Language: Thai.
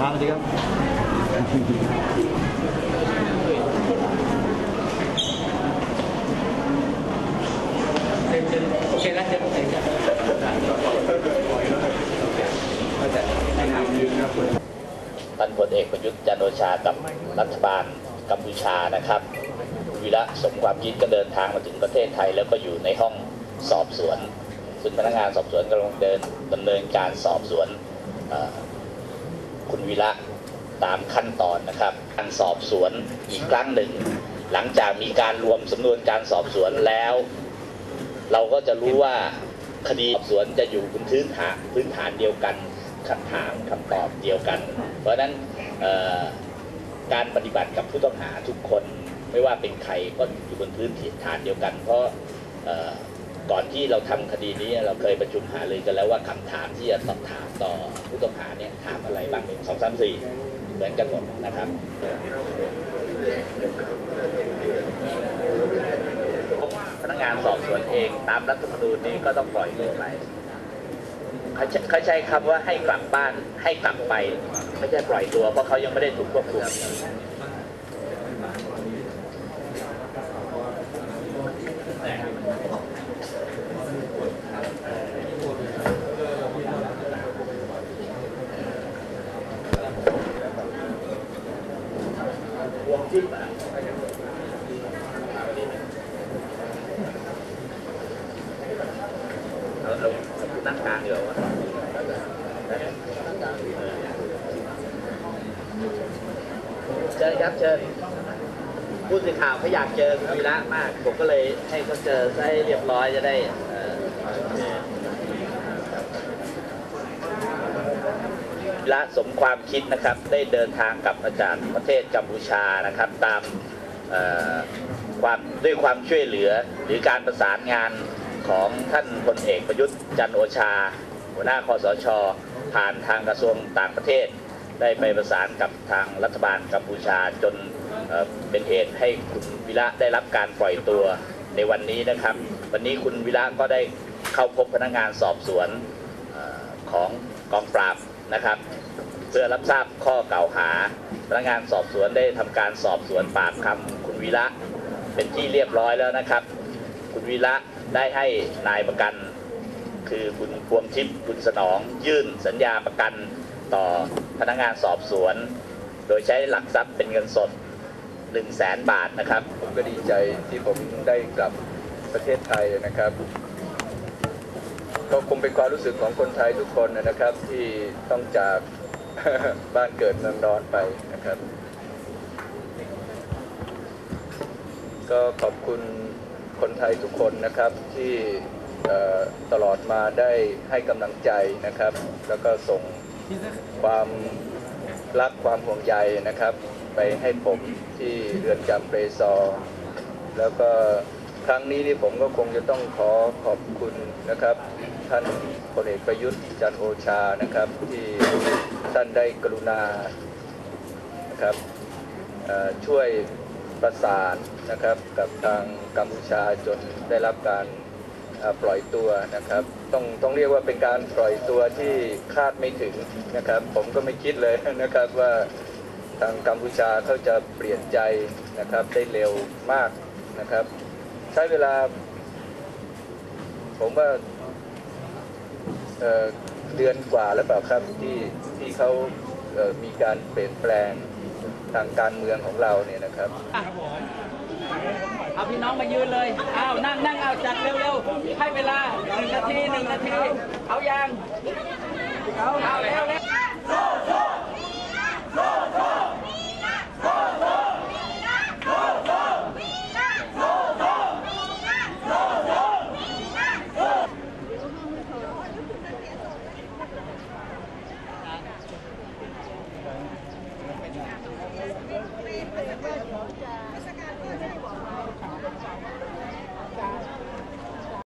มาเลยครับโอเคแล้วเชิญโอเคจ้ะท่านพลเอกประยุทธ์จันโอชากับรัฐบาลกัมพูชานะครับวีระสมความคิดก็เดินทางมาถึงประเทศไทยแล้วก็อยู่ในห้องสอบสวน ซึ่งพนักงานสอบสวนกำลังเดินดำเนินการสอบสวนคุณวีระตามขั้นตอนนะครับ การสอบสวนอีกครั้งหนึ่ง หลังจากมีการรวมสำนวนการสอบสวนแล้ว เราก็จะรู้ว่าคดีสอบสวนจะอยู่บนพื้นฐานพื้นฐานเดียวกันคำถามคำตอบเดียวกัน เพราะฉะนั้นการปฏิบัติกับผู้ต้องหาทุกคนไม่ว่าเป็นใครก็อยู่บนพื้นฐานเดียวกัน เพราะ ก่อนที่เราทำคดีนี้เราเคยประชุมหาเลยกันแล้วว่าคำถามที่จะตอบถามต่อผู้ต้องหาเนี่ยถามอะไรบ้างหนึ่งสองสามสี่เหมือนกันหมดนะครับพนักงานสอบสวนเองตามรัฐธรรมนูญนี้ก็ต้องปล่อยตัวไปเขาใช้เขาใช้คำว่าให้กลับบ้านให้กลับไป ไม่ใช่ปล่อยตัวเพราะเขายังไม่ได้ถูกควบคุม วงที่มาเราเรานั่งกลางอยู่วะเชิญครับเชิญผู้สื่อข่าวเขาอยากเจอคุณวีระมาก ผมก็เลยให้เขาเจอให้เรียบร้อยจะได้เอ่อ ละสมความคิดนะครับได้เดินทางกลับมาจากประเทศกัมพูชานะครับ ตามความด้วยความช่วยเหลือหรือการประสานงานของท่านพลเอกประยุทธ์จันโอชา หัวหน้าคอสช ผ่านทางกระทรวงต่างประเทศ ได้ไปประสานกับทางรัฐบาลกัมพูชาจนเเป็นเหตุให้คุณวิระได้รับการปล่อยตัวในวันนี้นะครับ วันนี้คุณวิระก็ได้เข้าพบพนักงานสอบสวนออของกองปราบ นะครับ เพื่อรับทราบข้อกล่าวหาพนักงานสอบสวนได้ทำการสอบสวนปากคำคุณวีระเป็นที่เรียบร้อยแล้วนะครับ คุณวีระได้ให้นายประกัน คือคุณพวงทิพย์คุณสนอง ยื่นสัญญาประกันต่อพนักงานสอบสวน โดยใช้หลักทรัพย์เป็นเงินสด1 0 0 0 0แสนบาทนะครับ ผมก็ดีใจที่ผมได้กลับประเทศไทยนะครับ ก็คงเป็นความรู้สึกของคนไทยทุกคนนะครับ ที่ต้องจากบ้านเกิดเมืองนอนไปนะครับ ก็ขอบคุณคนไทยทุกคนนะครับที่ตลอดมาได้ให้กำลังใจนะครับ แล้วก็ส่งความรักความห่วงใยนะครับ ไปให้ผมที่เรือนจำเปรซอร์แล้วก็ ครั้งนี้นี่ผมก็คงจะต้องขอขอบคุณนะครับ ท่านพลเอกประยุทธ์จันโอชานะครับ ที่ท่านได้กรุณานะครับช่วยประสานนะครับกับทางกัมพูชาจนได้รับการปล่อยตัวนะครับ ต้องต้องเรียกว่าเป็นการปล่อยตัวที่คาดไม่ถึงนะครับ ผมก็ไม่คิดเลยนะครับว่าทางกัมพูชาเขาจะเปลี่ยนใจนะครับได้เร็วมากนะครับ ใช้เวลา ผมว่าเเดือนกว่าแล้วเปล่าครับที่ที่เขาเอ่อมีการเปลี่ยนแปลงทางการเมืองของเราเนี่ยนะครับเอาพี่น้องมายืนเลยเอานั่งนั่งเอาจัดเร็วๆ ให้เวลาหนึ่งนาทีหนึ่งนาที เอายัง เอาเอา